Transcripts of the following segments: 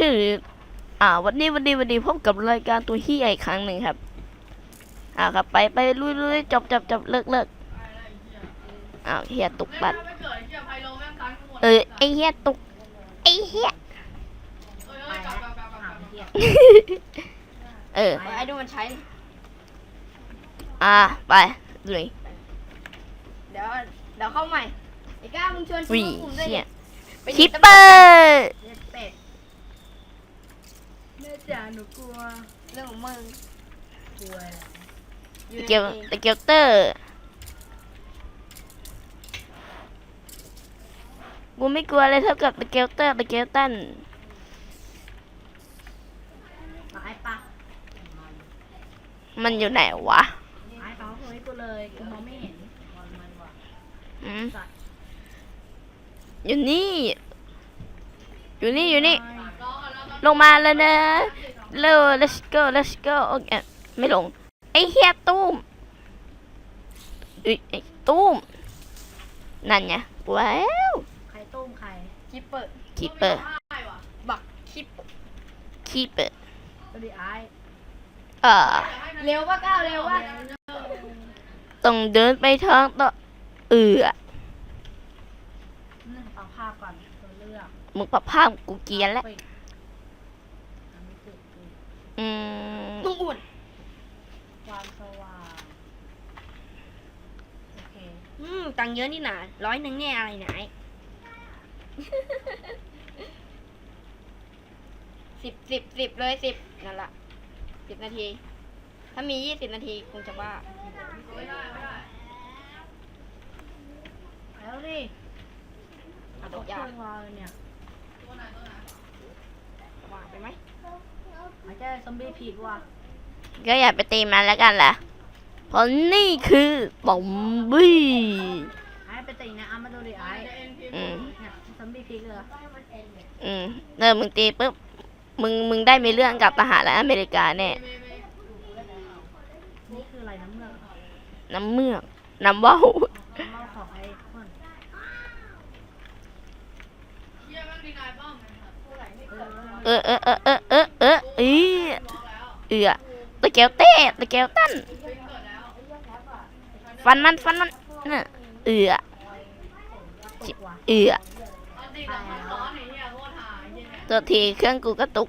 ถืออ่า วันนี้วันนี้วันนี้พบกับรายการตัวเฮียอีกครั้งหนึ่งครับ อ่าครับ ไปไปลุยลุยจบจบจบเลิกเลิกอ้าวเฮียตุกปัดไม่เกิดไอ้เหี้ยไพโลแม่งตันกูหมดเออไอเฮียตุกไอเฮียเออเออกลับกลับกลับกลับกลับเออไอ้ดูมันใช้ อ่าไปลุยเดี๋ยวเดี๋ยวเข้าใหม่ไอ้ก้ามึงชวนวีชวนกลุ่มด้วยเฮียไปคิปดิเปอร์เด็ดเป็ด แม่จ๋าหนูกลัวเรื่องของมึงกลัวอยู่ในเกียวเกมตะเกียวเตอร์กูไม่กลัวเลยเท่ากับตะเกียวเตอร์ตะเกียวตันไอ้ปะมันอยู่ไหนวะไอ้ปะเขาให้กูเลยกูมองไม่เห็นอืมอยู่นี่ อยู่นี่อยู่นี่ ลงมาแล้วนะเร็ว let's go let's go โอเคไม่ลง ไอ้เฮียตุ้มอุ้ยไอ้ตุ้ม นั่นไงว้าวใครต้มใครคิปเปอร์คีเปอร์บักคิปคีเปอร์สวัสดีไอ้เออเร็วว่าก้าวเร็วว่าต้องเดินไปทางต่อเอือนี่เอาภาพก่อนตัวเลือกมึงปรับภาพกูเกรียนแล้ว ปิดอันนี้ปิดปิด อืมนุ่งอุ่น ความสว่างโอเคอืม ตังค์เยอะนี่หนาร้อยหนึ่งเนี่ยอะไรไหนสิบสิบสิบเลยสิบนั่นละสิบนาที ถ้ามียี่สิบนาทีคงจะบ้าแล้วดิเอาตกยาเนี่ยว่าไปไหม อาจจะซอมบี้ผิดว่ะก็อย่าไปตีมันแล้วกันล่ะเพราะนี่คือซอมบี้ไอ้ไปตีนะเอามาดูดิไอ้อืมเนี่ยซอมบี้ผิดเลยอืมเริ่มมึงตีปุ๊บมึงมึงได้มีเรื่องกับทหารและอเมริกาแน่นี่คืออะไรน้ำเมือกน้ำเมือกน้ำว่าว น้ำเมือกของไอ้คน เหี้ยแม่งดีนายป้อม เออเออเออเออเออเออเออเอีเอือตะเกียวเต้ตะเกียวตั้นฟันมันฟันมันน่ะเอือติดว่ะเอือตอนตีกับมันร้อนไอ้เหี้ยโคตรหายเหี้ยเนี่ยตัวทีเครื่องกูกระตุก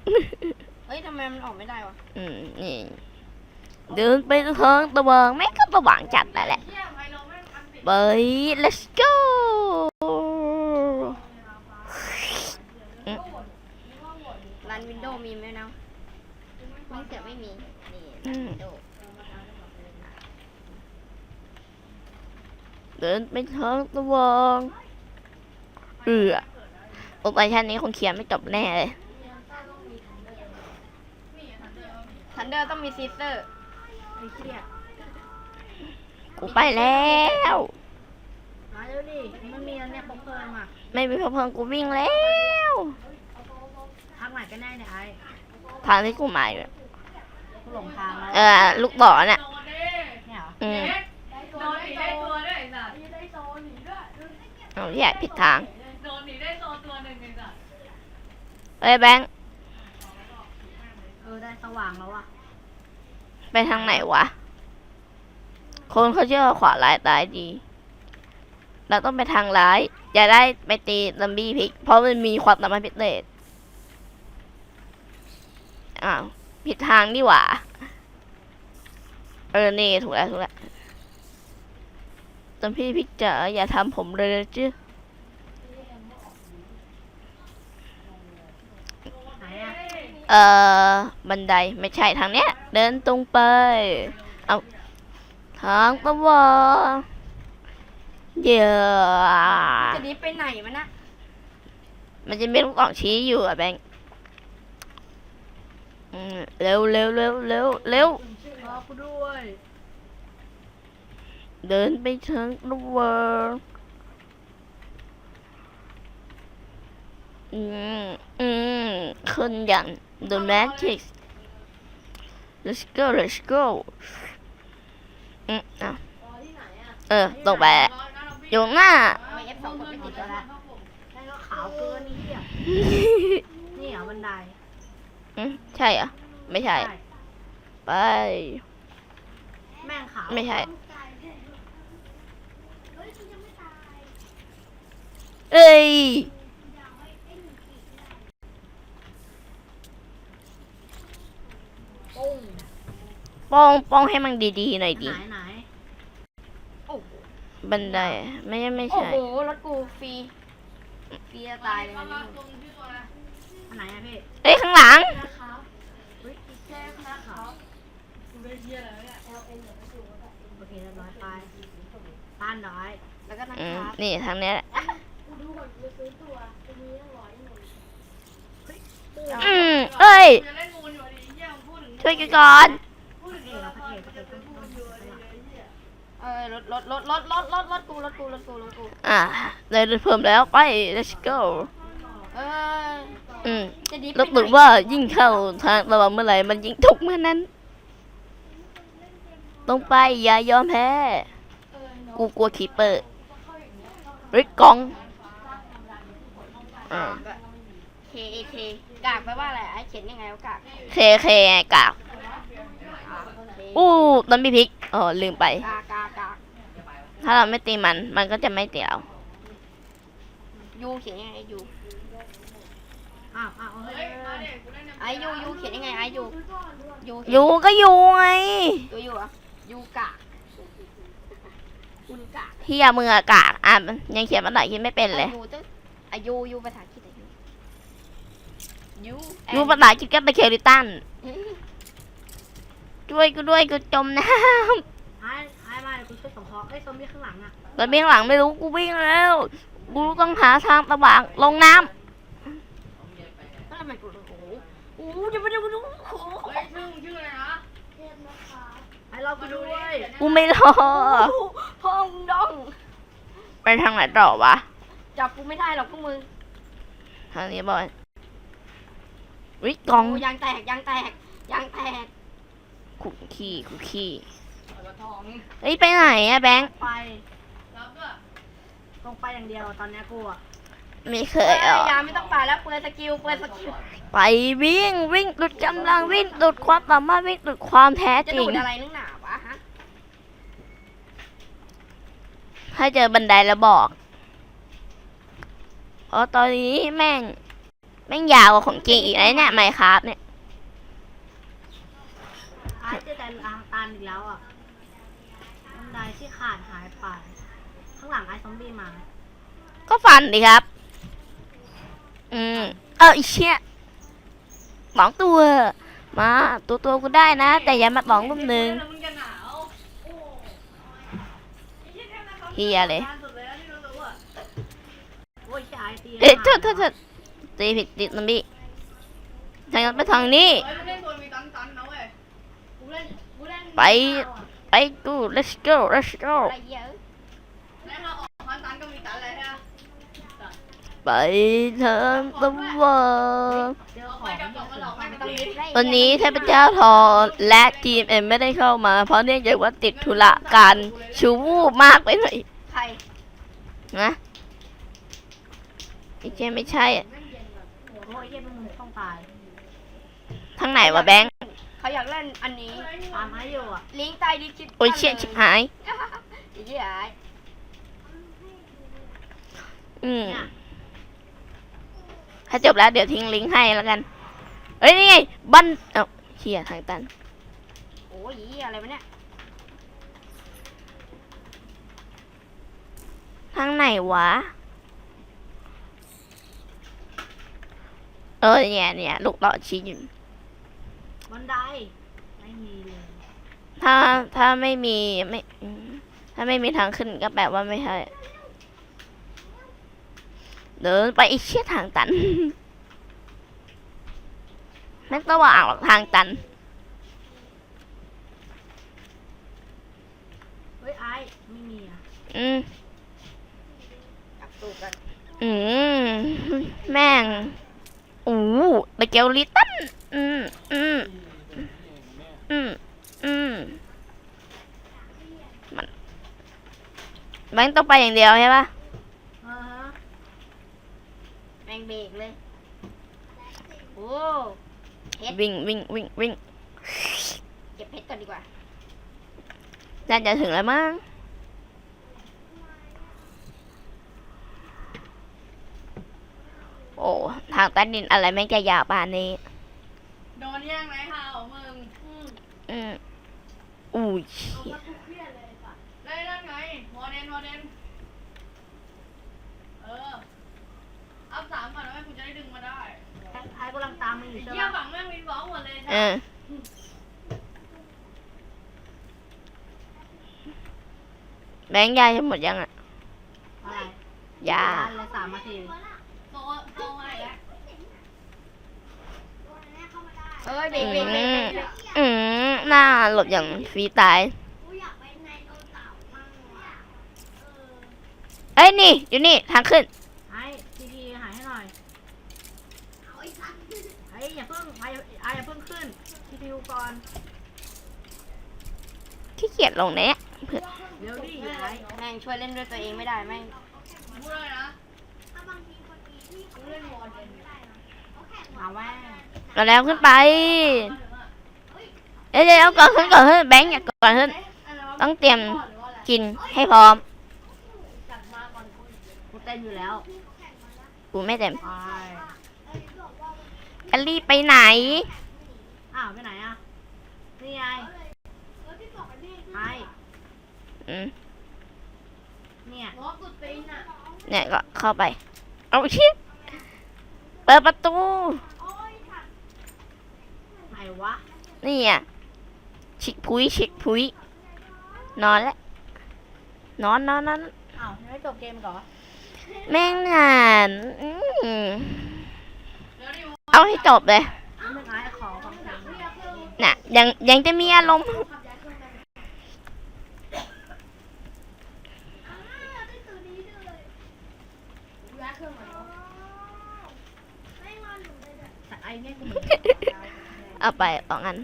เฮ้ยทำไมมันออกไม่ได้วะอืมนี่เดินไปทางตะวันแม่งก็สว่างจัดแล้วแหละเหี้ยไพโลแม่งอันติดไป let's go รันวินโดว์มีไหมนะไม่เสียไม่มี นี่อืมวินโดว์เดินไปทางตะวันเอือโอไปชั้นนี้คงเขียนไม่จบแน่เลยทันเดอร์ต้องมีซีเซอร์ไอ้เหี้ยกูไปแล้วมาเร็วดิมันมีอันเนี้ยพกเพลิงอะไม่มีพะเพิงกูวิ่งแล้วทางไหนกันแน่เนี่ยไอ้ทางที่กูหมายอยู่กูหลงทางแล้วเออลูกบ่อน่ะโดนดิเนี่ยเหรออืมโดนหนีได้ตัวด้วยไอ้สัตว์ได้โซนหนีด้วยเอาใหญ่ผิดทางโดนหนีได้โซนตัวหนึ่งไอ้สัตว์เอ้ยแบงค์เออได้สว่างแล้วอะไปทางไหนวะ คนเขาเชื่อว่าขวาร้ายตายดี เราต้องไปทางร้าย อย่าได้ไปตีลัมบี้พลิก เพราะมันมีความสามารถพิเศษ อ้าวผิดทางนี่หว่า เออ นี่ ถูกแล้ว ถูกแล้วลัมบี้พลิกจ๋าอย่าทำผมเลยนะจื้อไหนอะเอ่อ บันไดไม่ใช่ทางเนี้ย เดินตรงไป เอาทางตะวันเดี๋ยวจะนี้ไปไหนมันนะมันจะมีลูกศรชี้อยู่อะแบงค์อืม เร็วเร็วเร็วเร็วเร็วรอกูด้วย เดินไปทางตะวันอืมอืมขึ้นอย่าง The Matrix Let's go Let's go อืมอะเออตรงไปอะอยู่หน้า ไม่ F สองกดไม่ติดแล้วละได้ก็ขาวเกินนี่เหี้ยนี่เหรอบันได ใช่เหรอไม่ใช่ ไป แม่งขาวไม่ใช่ เอ้ยปุ้งป้องป้องให้มันดีๆหน่อยไหนดิไหนโอ้โหบันไดอะไม่ใช่ไม่โอ้ใช่ โหรถกูฟรีฟรีจะตายเลยนะนี่อันไหนอะพี่ เอ้ยข้างหลังเฮ้ยแค่คณะขาว โอเคเรียบร้อยไปต้านร้อย แล้วก็นะอืคมรับนี่ทางเนี้ยแหละอืมเอ้ยจะเล่นมูนอยู่ดีเยี่ยมพูดถึงช่วยกันก่อนพูดถึงเอกพระเอกพระเอกต้องพูดอยู่ดีเออรถรถรถรถรถรถรถกูรถกูรถกูรถกูอะเลยเพิ่มแล้วไป let's go เอออืมจะดีรู้สึกว่ายิ่งเข้าทางระหว่างเมื่อไหร่มันยิ่งทุกข์เมื่อนั้น ตรงไปอย่ายอมแพ้ กูกลัวคีเปอร์ริกกองอ่า เคเอเคกากแปลว่าอะไรไอ้เขียนยังไงวะกากเคเคไงกากอ่าโอเคอู้ต้นพี่พริกอ๋อลืมไป กากกากกากถ้าเราไม่ตีมัน มันก็จะไม่ตีเรา ยูเขียนยังไงยูอ้าวอ้าวเฮ้ยไอยูยูเขียนยังไงไอยูยูเขีนอยู่ก็อยู่ไง ยูยูเหรอะ ยูกากอุนกากเฮียมือะกากอะยังเขียนภาษาอังกฤษไม่เป็นเลยอายูตึ๊ดอายูยูภาษาอังกฤษอะยูยูยูภาษาอังกฤษก็เป็นเคลิตันช่วยกูด้วยกูจมน้ไอ้ไอ้มาเดี๋ยวกูช่วยสองคอเอ้ยซอมบี้ข้างหลังอะำแล้วเบี้ยงหลังไม่รู้กูวิ่งแล้วกูต้องหาทางระหว่างลงน้แล้วทำไมกูโอ้โหโอ้โหเดี๋ยวไปเดี๋ยวไปดูโอ้โหเฮ้ยชื่อชื่ออะไรนะไอ้ เราไปด้วยำกูไม่รอ พ่อมึงดอง ไปทางไหนต่อวะ จับกูไม่ได้หรอกพวกมึงทางนี้บอยวิกองโอ้ยางแตกยางแตกยางแตกคุกขี้คุกขี้กระทองเฮ้ยไปไหนอะแบงค์ไป แล้วก็ตรงไปอย่างเดียวตอนเนี้ยกูอะ ไม่เคยอะยาไม่ต้องไปแล้วเปิดสกิลเปิดสกิลไปวิ่งวิ่งหลุดกำลังวิ่งหลุดความสามารถวิ่งหลุดความแท้จะจริดูงดอะไรนึกหนาวะฮะถ้าเจอบันไดแล้วบอกอ๋อตอนนี้แม่งแม่งยาวกว่าของจริงอีกนะเนี่ยไมครับเนี่ยไอ้เจะแต่ทางตันอีกแล้วอะบันไดที่ขาดหายไปข้างหลังไอ้ซอมบี้มา ก็ฟันดิครับ อืมเออไอเชี่ยสองตัว มาตัวตัวกูได้นะ แต่อย่ามาสองรุ่มหนึ่งมึงจะหนาวเฮียเลยสุดเลยที่รู้อะโอ้ยใช่ไอ้ตีเอ๊ะโทษโทษโทษตีผิดติดซอมบี้ทางนั้นไปทางนี้เฮ้ยมึงเล่นตัวมีตันตันนะเว้ยกูเล่นกูเล่นไป ไปกู let's go let's go อะ ไรเยอะแล้วรรฮะไปทางตะวันเจอของที่สุดไม่ต้องยึดได้ตอนนี้เทพเจ้าทอและทีมเอ็มไม่ได้เข้ามา เพราะเนื่องจากว่าติดธุระการชูวูบมากไปหน่อยใครนะไอ้เจไม่ใช่อะทางไหนวะแบงค์เขาอยากเล่นอันนี้ตามให้อยู่อะลิงก์ใต้ดิจิตโอ้ยเชี่ยชิบหายอีเหี้ยไอ้อืม ถ้าจบแล้วเดี๋ยวทิ้งลิงก์ให้แล้วกันเอ้ยนี่ไงบันเอ้าเชี่ยทางตันโอ้ยอีเหี้ยอะไรวะเนี่ยทางไหนวะ เออเนี่ยเนี่ยลูกเลาะชี้อยู่บันไดไม่มีเลยถ้าถ้าไม่มีไม่อืมถ้าไม่มีทางขึ้นก็แปลว่าไม่ใช่ เดินไปอีกเชี่ยทางตันไม่ต้องว่าอ่างหรอกทางตัน เฮ้ยไอ้ไม่มีอะอืมจับตูดกันอืมแม่งอู้ไปเกลลิตันอืมอืมอืมอืมมันแบงค์ต้องไปอย่างเดียวใช่ปะ อ่าฮะ แมงเบรกเลย โอ้ เพชร วิ่งวิ่งวิ่งวิ่งเก็บเพชรก่อนดีกว่าน่าจะถึงแล้วมั้งโอ้ทางใต้ดินอะไรไม่งจะยาวป่านนี้ โดนยังไงฮะของมึงอืมอุ้ยได้นั่นไงโมเดนโมเดนเออ อัพสามก่อนนะแม่คุณจะได้ดึงมาได้ไอ้ กำลังตามมึงอยู่ใช่เยี่ยปะฝั่งแม่งวินฟ้องหมดเลยเออ แบงค์ยาจะหมดยังอะ อะไรยา อันละสามนาทีโซโซมาอีกแล้วเอ้ยเบรกเบรกเบรอืกมเบรกอืมหน้าหลบอย่างฟรีตาย เอ้ยนี่ อยู่นี่ ทางขึ้น ไอ้ทีทีหายให้หน่อยไอ้อย่าเพิ่งไอ้ไอ้อย่าเพิ่งขึ้น ทีทีก่อนขี้เกียจลงเนี้ยเดี๋ยวดิไอ้แม่งช่วยเล่นด้วยตัวเองไม่ได้แม่งพูดเลยนะมาแว่ก็แล้วขึ้นไปเอ้ยเดี๋ยวก่อนขึ้นก่อนขึ้นแบงค์อย่าก่อนขึ้นต้องเตรียมกินให้พร้อมกูเต้นอยู่แล้วกูไม่เต็มไปแอลลี่ไปไหน อ้าวไปไหนอะ นี่ไงไอ้อืมเนี่ยล้อสุดตีนอะเนี่ยก็เข้าไป เอาชิเปิดประตู ไหนวะ นี่อะชิกพุยชิกพุยนอนแล้วนอนนอนนอนอ้าวยังไม่จบเกมอีกเหรอแม่งงาน อืมเอาให้จบเลย นี่มึงไอ้ขอฟังเพลง น่ะ ยังยังจะมีอารมณ์แต่ไอ้เนี่ยกูเหมือนเอาไปสองอัน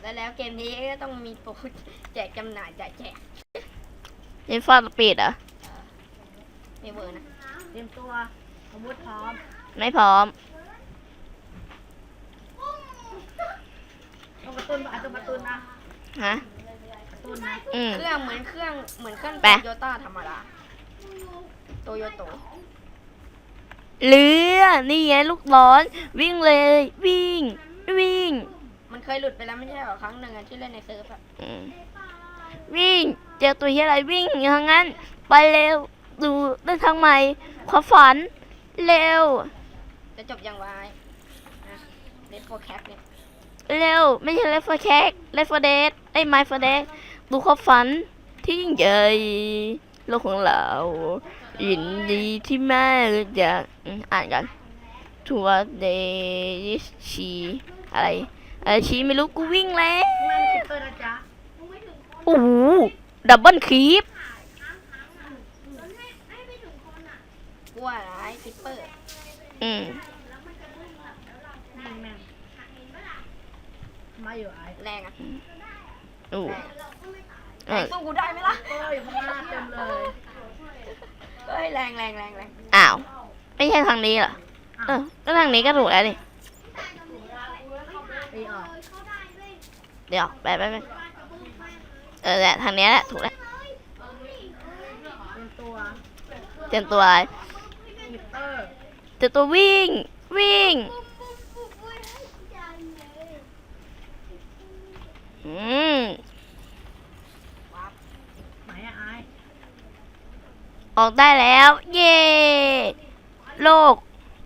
แล้วแล้วเกมนี้ก็ต้องมีโปรแจกจำหน่ายแจกแจกยินฟอร์สปีดเหรอไม่เวอร์นะ เตรียมตัวอาวุธพร้อม ไม่พร้อม ต้องกระตุ้นอะต้องกระตุ้นนะฮะกระตุ้นนะอืม เครื่องเหมือนเครื่องเหมือนเครื่องไปโตโยต้าธรรมดาโตโยโตเรือนี่ไงลูกบอลวิ่งเลย วิ่ง วิ่งมันเคยหลุดไปแล้วไม่ใช่เหรอครั้งหนึ่งอะที่เล่นในเซิร์ฟอะอืมวิ่ง เจอตัวเฮียอะไรวิ่งอย่างนั้น ไปเร็ว ดูเดินทางใหม่ความฝัน เร็ว จะจบยังวายเล่นโปรแคปเนี่ย เร็ว ไม่ใช่เลฟเฟอร์แคกเลฟเฟอร์เดสไอ้ไมเฟอร์เดสดูความฝันที่ยิ่งใหญ่โลกของเรายินดีที่แม่รู้จักอืมอ่านกันทัวเดชีอะไรอะไรชีไม่รู้กูวิ่งแล้วแม่คิปเปอร์นะจ๊ะโอ้โหดับเบิลคีปกลัวอะไรซิปเปอร์อืม แม่งแม่ง มาอยู่ไอ้แรงอะโอ้แรงเออสู้กูได้ไหมล่ะโอ้ยข้างหน้าเต็มเลยเฮ้ยแรงแรงแรงแรงอ้าว ไม่ใช่ทางนี้เหรอ เออก็ทางนี้ก็ถูกแล้วนี่ตีออกเดี๋ยวไปไปไปเออแหละทางนี้แหละถูกแล้วเป็นตัวเตรียมตัวอะไรคิปเปอร์เตรียมตัววิ่งวิ่ง อืมไหนอะไอ้ออกได้แล้ว เย้โลก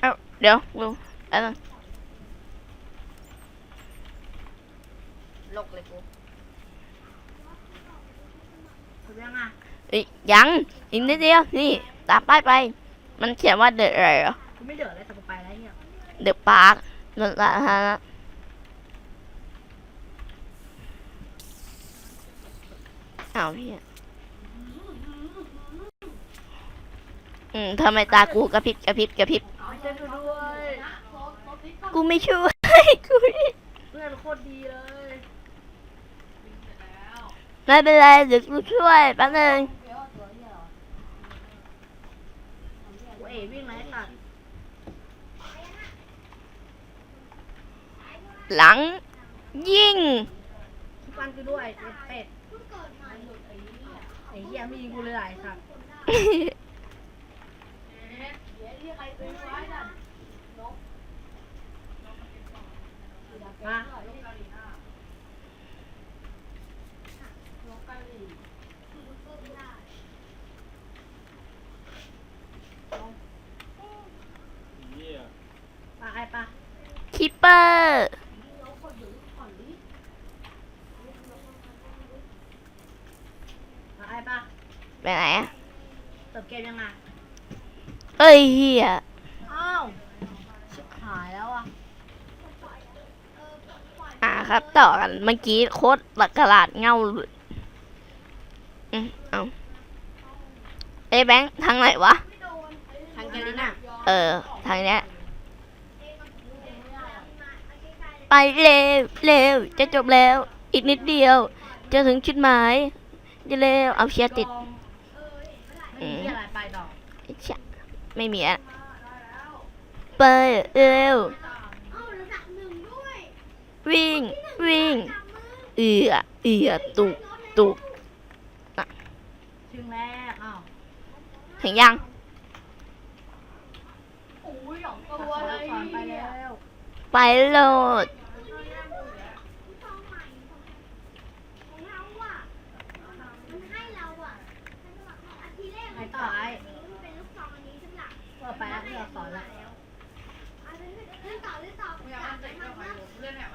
เอ้าเดี๋ยวดูอันนั้นลกเลยกูถูกยังอะเอ้ยยังอีกนิดเดียว นี่ ตามป้ายไป มันเขียนว่าเดอะอะไรเหรอกูไม่เดือดเลยแต่กูไปแล้วเนี่ย เดอะปาร์คนั่นแหละฮะ อ้าวพี่อืมทำไมตากูกระพริบกระพริบกระพริบไม่ช่วยกูด้วยกูไม่ช่วยกูเพื่อนโคตรดีเลยไม่เป็นไรเดี๋ยวกูช่วยแป๊บนึงกูเอ๋วิ่งไหนสัตว์หลัง ยิงทุกวันกูด้วยเป็ด เป็ดไอ้เหี้ยมีกูเลยหลายสัตว์มาเหี้ยปะไอ้ปะคิปเปอร์ ปะไอ้ปะ ไปไหนอะเติมเกมยังไงเอ้ยเฮียอ้าวชิบหายแล้วอะอ่าครับ ต่อกันเมื่อกี้โคตรหลักกระลาดเงาหลุดอืมเอาเอ้ยแบงค์ทางไหนวะ ทางเกลิน่าเออ ทางเนี้ย ไปเร็วเร็วจะจบแล้ว อีกนิดเดียว จะถึงจุดหมายจะเร็วเอาเชียร์ติด ไม่มีอะไรไปดอก ไอ้เชี่ย ไม่มีอะไปเร็ววิ่งวิ่งเอือเอือตุกตุกถึงแรกอ้าวถึงยังตัวเลยไปแล้ว ไปโหลด ไอ้ต่อไอ้เอ อไปแล้วที่เราสอนแล้ว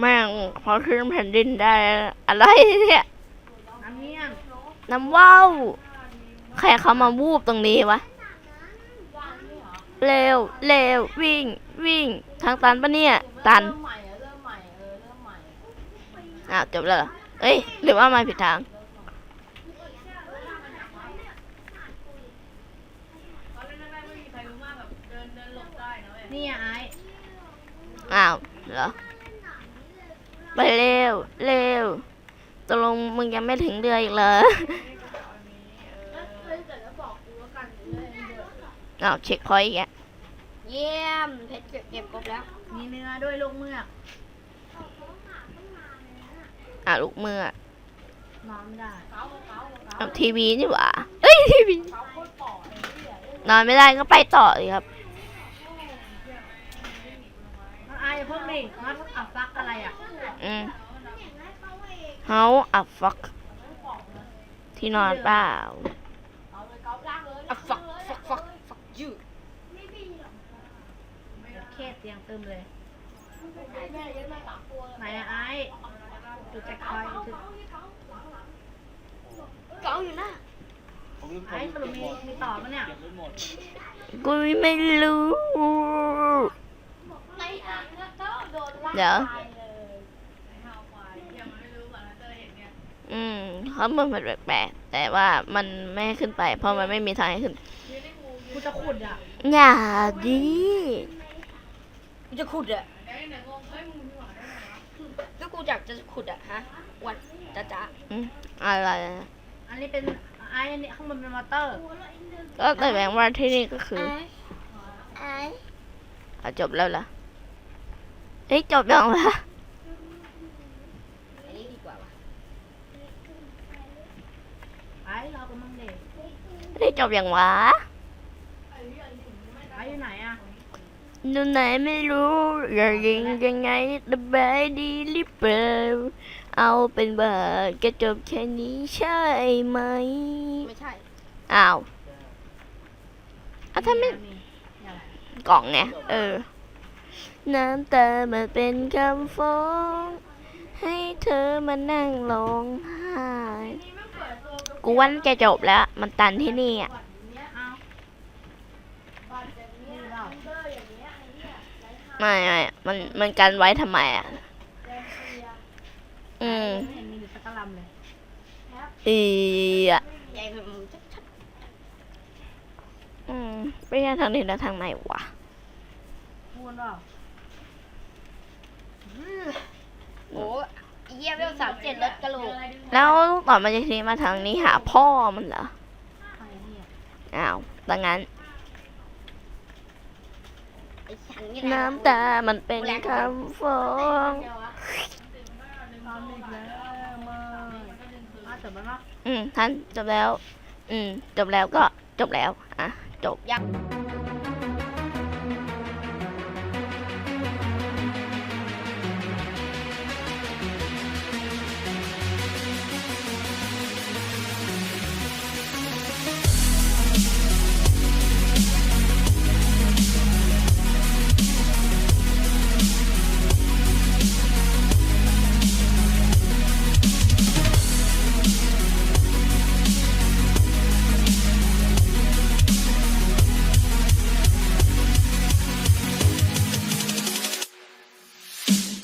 แม่งพอขึ้นแผ่นดินได้ อะไรเนี่ย น้ำเมี่ยงน้ำว่าวใครเขามาวูบตรงนี้วะเร็วเร็ววิ่ง วิ่ง ทางตันปะเนี่ย ตันอ้าวจบแล้วเหรอเอ้ย หรือว่ามาผิดทาง นี่ไอ้อ้าวเหรอไปเร็วเร็วตกลงมึงยังไม่ถึงเรืออีกเหรออ้าวเช็คพอยต์อีกแล้วเยี่ยมเพชรเก็บเก็บครบแล้ว มีเนื้อด้วยลูกเมือกอะลูกมืออะนอนไม่ได้เอาทีวีนี่หว่าเอ้ยทีวีนอนไม่ได้ก็ไปต่อเลยครับ พวกนี้งัดอับฟักอะไรอะอืมเฮาอับฟัก ที่นอนเปล่าอะฟักฟักฟักฟักยูเคสเตียงตึมเลยไหนอะไอ้จุดแจ็คพอยต์จุดเก๋าอยู่นะผมลืมไอ้สรุปมีมีต่อปะเนี่ยเก็บไว้หมดกูไม่รู้ เดี๋ยวอืมเขามันเป็นแปลกๆแต่ว่ามันไม่ให้ขึ้นไป เพราะมันไม่มีทางให้ขึ้นกูจะขุดอะอย่าดีกูจะขุดอะก็กูอยากจะขุดอะฮะวันจ้าจ้าอืมอะไรนะอันนี้เป็นไอ้อันนี้ข้างบนเป็นมอเตอร์ ก็แต่แบงว่าที่นี่ก็คืออะจบแล้วเหรอ เฮ้ยจบยังล่ะอันนี้ดีกว่าว่ะไอ้เรากำลังเด็กเฮ้ยจบยังวะไอ้อยู่ไหนอะดูไหนไม่รู้อย่ายิงยังไงสบายดีหรือเปล่าเอาเป็นว่าก็จบแค่นี้ใช่ไหมไม่ใช่อ้าวอะถ้าไม่นี่อย่าอะไรกล่องไงเออ น้ำตามาเป็นคำฟ้อง ให้เธอมานั่งร้องไห้กูว่าน่าจะจบแล้ว มันตันที่นี่อะไม่ไม่มันมันกันไว้ทำไมอะ อืมไม่เห็นมีอยู่สักกะลำเลยอีอะอืม ไม่ใช่ทางนี้แล้วทางไหนวะพูดว่าๆ โอ้ยเยี่ยมเวลสามเจ็ดรถกระโหลกแล้วต่อมาจากนี้มาทางนี้หาพ่อมันเหรอไอ้เนี่ยอ้าวดังนั้น ไอ้ฉันนี่แหละน้ำตา มันเป็นคำฟ้องตามอีกแล้วมามาจบแล้วเนาะอืมท่านจบแล้ว อืม จบแล้วก็จบแล้ว อะ จบ ยัง